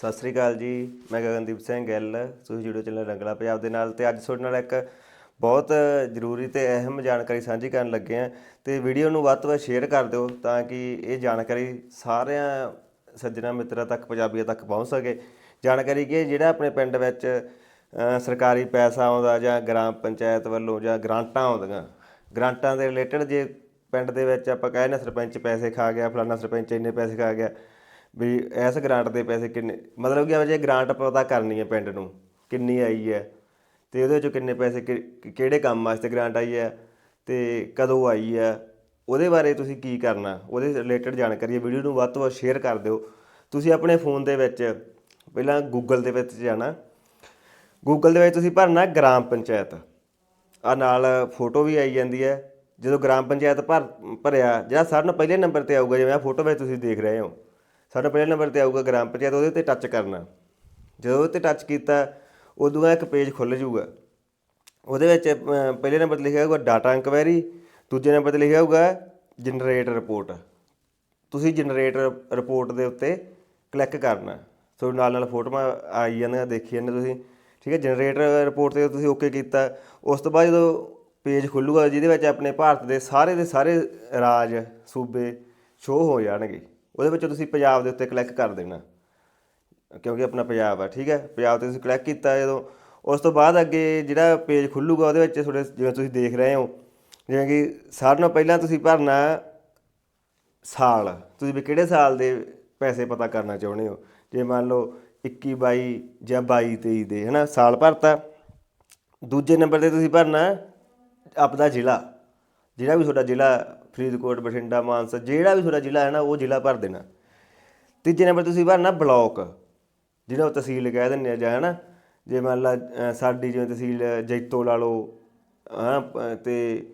ਸਤਿ ਸ੍ਰੀ ਅਕਾਲ ਜੀ, ਮੈਂ ਗਗਨਦੀਪ ਸਿੰਘ ਗਿੱਲ, ਤੁਸੀਂ ਜੁੜੇ ਚੈਨਲ ਰੰਗਲਾ ਪੰਜਾਬ ਦੇ ਨਾਲ ਤੇ ਅੱਜ ਤੁਹਾਡੇ ਨਾਲ ਇੱਕ ਬਹੁਤ ਜ਼ਰੂਰੀ ਤੇ ਅਹਿਮ ਜਾਣਕਾਰੀ ਸਾਂਝੀ ਕਰਨ ਲੱਗੇ ਆ ਤੇ ਵੀਡੀਓ ਨੂੰ ਵੱਧ ਤੋਂ ਵੱਧ ਸ਼ੇਅਰ ਕਰ ਦਿਓ ਤਾਂ ਕਿ ਇਹ ਜਾਣਕਾਰੀ ਸਾਰਿਆਂ ਸੱਜਣਾ ਮਿੱਤਰਾਂ ਤੱਕ, ਪੰਜਾਬੀਆਂ ਤੱਕ ਪਹੁੰਚ ਸਕੇ। ਜਾਣਕਾਰੀ ਕਿ ਜਿਹੜਾ ਆਪਣੇ ਪਿੰਡ ਵਿੱਚ ਸਰਕਾਰੀ ਪੈਸਾ ਆਉਂਦਾ ਜਾਂ ਗ੍ਰਾਮ ਪੰਚਾਇਤ ਵੱਲੋਂ ਜਾਂ ਗ੍ਰਾਂਟਾਂ ਆਉਂਦੀਆਂ, ਗ੍ਰਾਂਟਾਂ ਦੇ ਰਿਲੇਟਡ ਜੇ ਪਿੰਡ ਦੇ ਵਿੱਚ ਆਪਾਂ ਕਹਿੰਦੇ ਸਰਪੰਚ ਪੈਸੇ ਖਾ ਗਿਆ, ਫਲਾਨਾ ਸਰਪੰਚ ਇੰਨੇ ਪੈਸੇ ਖਾ ਗਿਆ ਵੀ ਇਸ ਗ੍ਰਾਂਟ ਦੇ ਪੈਸੇ ਕਿੰਨੇ, ਮਤਲਬ ਕਿ ਜੇ ਗ੍ਰਾਂਟ ਪਤਾ ਕਰਨੀ ਹੈ ਪਿੰਡ ਨੂੰ, ਕਿੰਨੀ ਆਈ ਹੈ, ਤੇ ਉਹਦੇ ਵਿੱਚੋਂ ਕਿੰਨੇ ਪੈਸੇ ਕਿ- ਕਿਹੜੇ ਕੰਮ ਵਾਸਤੇ ਗ੍ਰਾਂਟ ਆਈ ਹੈ, ਤੇ ਕਦੋਂ ਆਈ ਹੈ, ਉਹਦੇ ਬਾਰੇ ਤੁਸੀਂ ਕੀ ਕਰਨਾ, ਉਹਦੇ ਰਿਲੇਟਡ ਜਾਣਕਾਰੀ ਹੈ, ਵੀਡੀਓ ਨੂੰ ਵੱਧ ਤੋਂ ਵੱਧ ਸ਼ੇਅਰ ਕਰ ਦਿਓ। ਤੁਸੀਂ ਆਪਣੇ ਫੋਨ ਦੇ ਵਿੱਚ, ਪਹਿਲਾਂ ਗੂਗਲ ਦੇ ਵਿੱਚ ਜਾਣਾ ਗੂਗਲ ਦੇ ਵਿੱਚ ਤੁਸੀਂ ਭਰਨਾ ਗ੍ਰਾਮ ਪੰਚਾਇਤ। ਆ ਨਾਲ ਫੋਟੋ ਵੀ ਆਈ ਜਾਂਦੀ ਹੈ, ਜਦੋਂ ਗ੍ਰਾਮ ਪੰਚਾਇਤ ਭਰ, ਭਰਿਆ, ਜਿਹੜਾ ਸਾਰਿਆਂ ਨੂੰ ਪਹਿਲੇ ਨੰਬਰ ਤੇ ਆਊਗਾ, ਜਿਵੇਂ ਆ ਫੋਟੋ ਵਿੱਚ ਤੁਸੀਂ ਦੇਖ ਰਹੇ ਹੋ। ਸਾਡਾ ਪਹਿਲੇ ਨੰਬਰ ਤੇ ਆਊਗਾ ਗ੍ਰਾਮ ਪੰਚਾਇਤ, ਉਹਦੇ ਤੇ ਟੱਚ ਕਰਨਾ। ਜਦੋਂ ਉਹਦੇ ਤੇ ਟੱਚ ਕੀਤਾ, ਉਦੋਂ ਬਾਅਦ ਇੱਕ ਪੇਜ ਖੁੱਲ ਜਾਊਗਾ। ਉਹਦੇ ਵਿੱਚ ਪਹਿਲੇ ਨੰਬਰ ਤੇ ਲਿਖਿਆ ਹੋਊਗਾ ਡਾਟਾ ਇਨਕੁਆਇਰੀ ਦੂਜੇ ਨੰਬਰ ਤੇ ਲਿਖਿਆ ਹੋਊਗਾ ਜਨਰੇਟ ਰਿਪੋਰਟ ਤੁਸੀਂ ਜਨਰੇਟ ਰਿਪੋਰਟ ਦੇ ਉੱਤੇ ਕਲਿੱਕ ਕਰਨਾ। ਸੋ ਨਾਲ ਨਾਲ ਫੋਟੋਆਂ ਆਈ ਜਾਂਦੀਆਂ, ਦੇਖੀ ਜਾਂਦੇ ਤੁਸੀਂ। ਠੀਕ ਹੈ ਜਨਰੇਟ ਰਿਪੋਰਟ ਤੇ ਤੁਸੀਂ ਓਕੇ ਕੀਤਾ। ਉਸ ਤੋਂ ਬਾਅਦ ਜਦੋਂ ਪੇਜ ਖੁੱਲੂਗਾ, ਜਿਹਦੇ ਵਿੱਚ ਆਪਣੇ ਭਾਰਤ ਦੇ ਸਾਰੇ ਦੇ ਸਾਰੇ ਰਾਜ, ਸੂਬੇ ਸ਼ੋਅ ਹੋ ਜਾਣਗੇ। ਉਹਦੇ ਵਿੱਚ ਤੁਸੀਂ ਪੰਜਾਬ ਦੇ ਉੱਤੇ ਕਲਿੱਕ ਕਰ ਦੇਣਾ। ਕਿਉਂਕਿ ਆਪਣਾ ਪੰਜਾਬ ਆ, ਠੀਕ ਹੈ? ਪੰਜਾਬ ਤੇ ਤੁਸੀਂ ਕਲਿੱਕ ਕੀਤਾ ਜਦੋਂ, ਉਸ ਤੋਂ ਬਾਅਦ ਅੱਗੇ ਜਿਹੜਾ ਪੇਜ ਖੁੱਲੂਗਾ ਉਹਦੇ ਵਿੱਚ ਤੁਹਾਡੇ ਜਿਵੇਂ ਤੁਸੀਂ ਦੇਖ ਰਹੇ ਹੋ, ਜਿਵੇਂ ਕਿ ਸਾਰਿਆਂ ਨਾਲੋਂ ਪਹਿਲਾਂ ਤੁਸੀਂ ਭਰਨਾ ਸਾਲ। ਤੁਸੀਂ ਵੀ ਕਿਹੜੇ ਸਾਲ ਦੇ ਪੈਸੇ ਪਤਾ ਕਰਨਾ ਚਾਹੁੰਦੇ ਹੋ? ਜੇ ਮੰਨ ਲਓ 21 22 ਜਾਂ 22 23 ਦੇ, ਹਨਾ? ਸਾਲ ਭਰਤਾ। ਦੂਜੇ ਨੰਬਰ ਤੇ ਤੁਸੀਂ ਭਰਨਾ ਆਪਦਾ ਜ਼ਿਲ੍ਹਾ। ਜਿਹੜਾ ਵੀ ਤੁਹਾਡਾ ਜ਼ਿਲ੍ਹਾ ਫਰੀਦਕੋਟ, ਬਠਿੰਡਾ, ਮਾਨਸਾ, ਜਿਹੜਾ ਵੀ ਤੁਹਾਡਾ ਜ਼ਿਲ੍ਹਾ ਹੈ ਨਾ, ਉਹ ਜ਼ਿਲ੍ਹਾ ਭਰ ਦੇਣਾ। ਤੀਜੇ ਨੰਬਰ ਤੁਸੀਂ ਭਰਨਾ ਬਲਾਕ ਜਿਹਨੂੰ ਉਹ ਤਹਿਸੀਲ ਕਹਿ ਦਿੰਦੇ ਆ ਜਾਂ ਹਨਾ, ਜੇ ਮੰਨ ਲਾ ਸਾਡੀ ਜਿਵੇਂ ਤਹਿਸੀਲ ਜੈਤੋ ਲਾ ਲਓ, ਹਾਂ ਪ- ਤੇ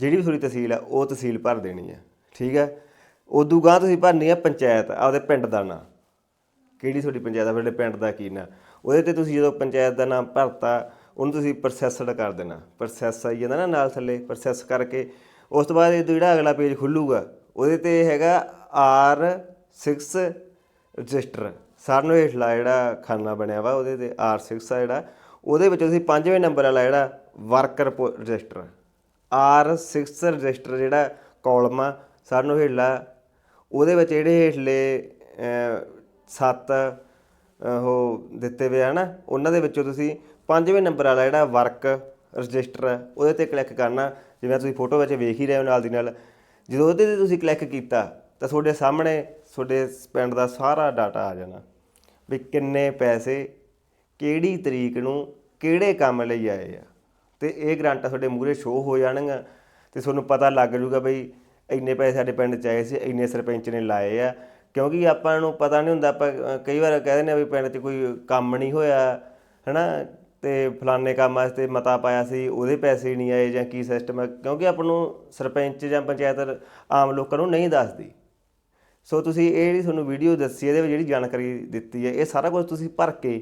ਜਿਹੜੀ ਵੀ ਤੁਹਾਡੀ ਤਹਿਸੀਲ ਆ, ਉਹ ਤਹਿਸੀਲ ਭਰ ਦੇਣੀ ਆ, ਠੀਕ ਹੈ ਉਦੋਂ ਗਾਂ ਤੁਸੀਂ ਭਰਨੀ ਆ ਪੰਚਾਇਤ, ਆਪਦੇ ਪਿੰਡ ਦਾ ਨਾਂ। ਕਿਹੜੀ ਤੁਹਾਡੀ ਪੰਚਾਇਤ ਆ, ਤੁਹਾਡੇ ਪਿੰਡ ਦਾ ਕੀ ਨਾਂ? ਉਹਦੇ ਤੇ ਤੁਸੀਂ ਜਦੋਂ ਪੰਚਾਇਤ ਦਾ ਨਾਮ ਭਰਤਾ ਉਹਨੂੰ ਤੁਸੀਂ ਪ੍ਰੋਸੈਸਡ ਕਰ ਦੇਣਾ। ਪ੍ਰੋਸੈਸ ਆਈ ਜਾਂਦਾ ਨਾ ਨਾਲ ਥੱਲੇ ਪ੍ਰੋਸੈਸ ਕਰਕੇ। ਉਸ ਤੋਂ ਬਾਅਦ ਇਹ ਜਿਹੜਾ ਅਗਲਾ ਪੇਜ ਖੁੱਲੂਗਾ ਉਹਦੇ ਤੇ ਹੈਗਾ R6 ਰਜਿਸਟਰ ਸਾਰਿਆਂ ਨੂੰ ਹੇਠਲਾ ਜਿਹੜਾ ਖਾਨਾ ਬਣਿਆ ਵਾ ਉਹਦੇ ਤੇ R6 ਆ ਜਿਹੜਾ। ਉਹਦੇ ਵਿੱਚ ਤੁਸੀਂ ਪੰਜਵੇਂ ਨੰਬਰ ਵਾਲਾ ਜਿਹੜਾ ਵਰਕਰ ਰਜਿਸਟਰ R6 ਰਜਿਸਟਰ ਜਿਹੜਾ ਕਾਲਮ ਆ ਸਾਨੂੰ ਹੇਠਲਾ। ਉਹਦੇ ਵਿੱਚ ਜਿਹੜੇ ਹੇਠਲੇ ਅਹ, ਸੱਤ ਉਹ ਦਿੱਤੇ ਹੋਏ ਆ ਨਾ ਉਹਨਾਂ ਦੇ ਵਿੱਚੋਂ ਤੁਸੀਂ ਪੰਜਵੇਂ ਨੰਬਰ ਵਾਲਾ ਜਿਹੜਾ ਵਰਕ ਰਜਿਸਟਰ ਹੈ, ਉਹਦੇ ਤੇ ਕਲਿੱਕ ਕਰਨਾ, ਜਿਵੇਂ ਤੁਸੀਂ ਫੋਟੋ ਵਿੱਚ ਵੇਖ ਹੀ ਰਹੇ ਹੋ ਨਾਲ ਦੀ ਨਾਲ। ਜਦੋਂ ਉਹਦੇ ਤੇ ਤੁਸੀਂ ਕਲਿੱਕ ਕੀਤਾ, ਤਾਂ ਤੁਹਾਡੇ ਸਾਹਮਣੇ ਤੁਹਾਡੇ ਪਿੰਡ ਦਾ ਸਾਰਾ ਡਾਟਾ ਆ ਜਾਣਾ ਵੀ ਕਿੰਨੇ ਪੈਸੇ ਕਿਹੜੀ ਤਰੀਕ ਨੂੰ ਕਿਹੜੇ ਕੰਮ ਲਈ ਆਏ ਆ। ਤੇ ਇਹ ਗਰੰਟਾਂ ਤੁਹਾਡੇ ਮੂਹਰੇ ਸ਼ੋਅ ਹੋ ਜਾਣਗੀਆਂ। ਤੇ ਤੁਹਾਨੂੰ ਪਤਾ ਲੱਗ ਜੂਗਾ ਬਈ ਇੰਨੇ ਪੈਸੇ ਸਾਡੇ ਪਿੰਡ ਚ ਆਏ ਸੀ, ਇੰਨੇ ਸਰਪੰਚ ਨੇ ਲਾਏ ਆ। ਕਿਉਂਕਿ ਆਪਾਂ ਨੂੰ ਪਤਾ ਨਹੀਂ ਹੁੰਦਾ, ਆਪਾਂ ਕਈ ਵਾਰ ਕਹਿੰਦੇ ਨੇ ਵੀ ਪਿੰਡ 'ਚ ਕੋਈ ਕੰਮ ਨਹੀਂ ਹੋਇਆ, ਹਨਾ? ਤੇ ਫਲਾਣੇ ਕੰਮ ਵਾਸਤੇ ਮਤਾ ਪਾਇਆ ਸੀ, ਉਹਦੇ ਪੈਸੇ ਨਹੀਂ ਆਏ ਜਾਂ ਕੀ ਸਿਸਟਮ ਹੈ ਕਿਉਂਕਿ ਆਪਾਂ ਨੂੰ ਸਰਪੰਚ ਜਾਂ ਪੰਚਾਇਤ ਆਮ ਲੋਕਾਂ ਨੂੰ ਨਹੀਂ ਦੱਸਦੀ। ਸੋ ਤੁਸੀਂ ਇਹ ਜਿਹੜੀ ਤੁਹਾਨੂੰ ਵੀਡੀਓ ਦੱਸੀ, ਇਹਦੇ ਵਿੱਚ ਜਿਹੜੀ ਜਾਣਕਾਰੀ ਦਿੱਤੀ ਹੈ, ਇਹ ਸਾਰਾ ਕੁਝ ਤੁਸੀਂ ਭਰ ਕੇ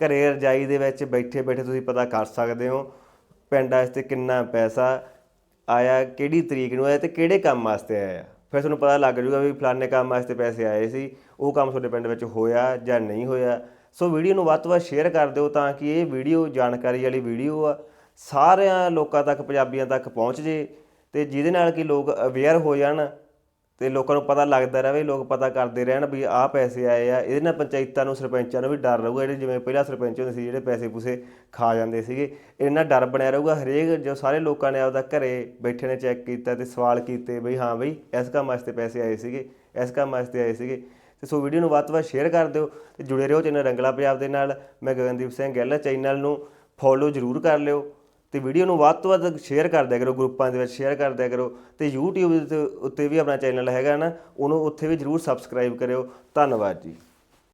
ਘਰੇ ਰਜਾਈ ਦੇ ਵਿੱਚ ਬੈਠੇ ਬੈਠੇ ਤੁਸੀਂ ਪਤਾ ਕਰ ਸਕਦੇ ਹੋ, ਪਿੰਡ ਵਾਸਤੇ ਕਿੰਨਾ ਪੈਸਾ ਆਇਆ, ਕਿਹੜੀ ਤਰੀਕ ਨੂੰ ਆਇਆ ਤੇ ਕਿਹੜੇ ਕੰਮ ਵਾਸਤੇ ਆਇਆ ਫਿਰ ਤੁਹਾਨੂੰ ਪਤਾ ਲੱਗ ਜਾਊਗਾ ਵੀ ਫਲਾਣੇ ਕੰਮ ਵਾਸਤੇ ਪੈਸੇ ਆਏ ਸੀ, ਉਹ ਕੰਮ ਤੁਹਾਡੇ ਪਿੰਡ ਵਿੱਚ ਹੋਇਆ ਜਾਂ ਨਹੀਂ ਹੋਇਆ। ਸੋ ਵੀਡੀਓ ਨੂੰ ਵੱਧ ਤੋਂ ਵੱਧ ਸ਼ੇਅਰ ਕਰ ਦਿਓ ਤਾਂ ਕਿ ਇਹ ਵੀਡੀਓ ਜਾਣਕਾਰੀ ਵਾਲੀ ਵੀਡੀਓ ਆ, ਸਾਰਿਆਂ ਲੋਕਾਂ ਤੱਕ, ਪੰਜਾਬੀਆਂ ਤੱਕ ਪਹੁੰਚ ਜੇ ਤੇ ਜਿਹਦੇ ਨਾਲ ਕਿ ਲੋਕ ਅਵੇਅਰ ਹੋ ਜਾਣ ਤੇ ਲੋਕਾਂ ਨੂੰ ਪਤਾ ਲੱਗਦਾ ਰਹੇ, ਲੋਕ ਪਤਾ ਕਰਦੇ ਰਹਿਣ ਵੀ ਆਹ ਪੈਸੇ ਆਏ ਆ, ਇਹਦੇ ਨਾਲ ਪੰਚਾਇਤਾਂ ਨੂੰ, ਸਰਪੰਚਾਂ ਨੂੰ ਵੀ ਡਰ ਰਹੂਗਾ, ਜਿਹੜੇ ਜਿਵੇਂ ਪਹਿਲਾਂ ਸਰਪੰਚ ਹੁੰਦੇ ਸੀ, ਜਿਹੜੇ ਪੈਸੇ ਪੂਸੇ ਖਾ ਜਾਂਦੇ ਸੀਗੇ, ਇਹਨਾਂ ਡਰ ਬਣਿਆ ਰਹੂਗਾ, ਹਰੇਕ ਜੋ ਸਾਰੇ ਲੋਕਾਂ ਨੇ ਆਪਦਾ ਘਰੇ ਬੈਠੇ ਨੇ ਚੈੱਕ ਕੀਤਾ ਤੇ ਸਵਾਲ ਕੀਤੇ ਬਈ ਹਾਂ ਬਈ ਇਸ ਕੰਮ ਵਾਸਤੇ ਪੈਸੇ ਆਏ ਸੀਗੇ, ਇਸ ਕੰਮ ਵਾਸਤੇ ਆਏ ਸੀਗੇ ਤੇ ਸੋ ਵੀਡੀਓ ਨੂੰ ਵੱਧ ਤੋਂ ਵੱਧ ਸ਼ੇਅਰ ਕਰ ਦਿਓ ਤੇ ਜੁੜੇ ਰਹੋ ਚੈਨਲ ਰੰਗਲਾ ਪੰਜਾਬ ਦੇ ਨਾਲ। ਮੈਂ ਗਗਨਦੀਪ ਸਿੰਘ ਗਿੱਲ ਚੈਨਲ ਨੂੰ ਫੋਲੋ ਜ਼ਰੂਰ ਕਰ ਲਿਓ ਤੇ ਵੀਡੀਓ ਨੂੰ ਵੱਧ ਤੋਂ ਵੱਧ ਸ਼ੇਅਰ ਕਰ ਦਿਆ ਕਰੋ ਗਰੁੱਪਾਂ ਦੇ ਵਿੱਚ ਸ਼ੇਅਰ ਕਰ ਦਿਆ ਕਰੋ ਤੇ YouTube ਦੇ ਉੱਤੇ- ਉੱਤੇ ਵੀ ਆਪਣਾ ਚੈਨਲ ਹੈਗਾ ਨਾ, ਉਹਨੂੰ ਉੱਥੇ ਵੀ ਜ਼ਰੂਰ ਸਬਸਕ੍ਰਾਈਬ ਕਰਿਓ। ਧੰਨਵਾਦ ਜੀ।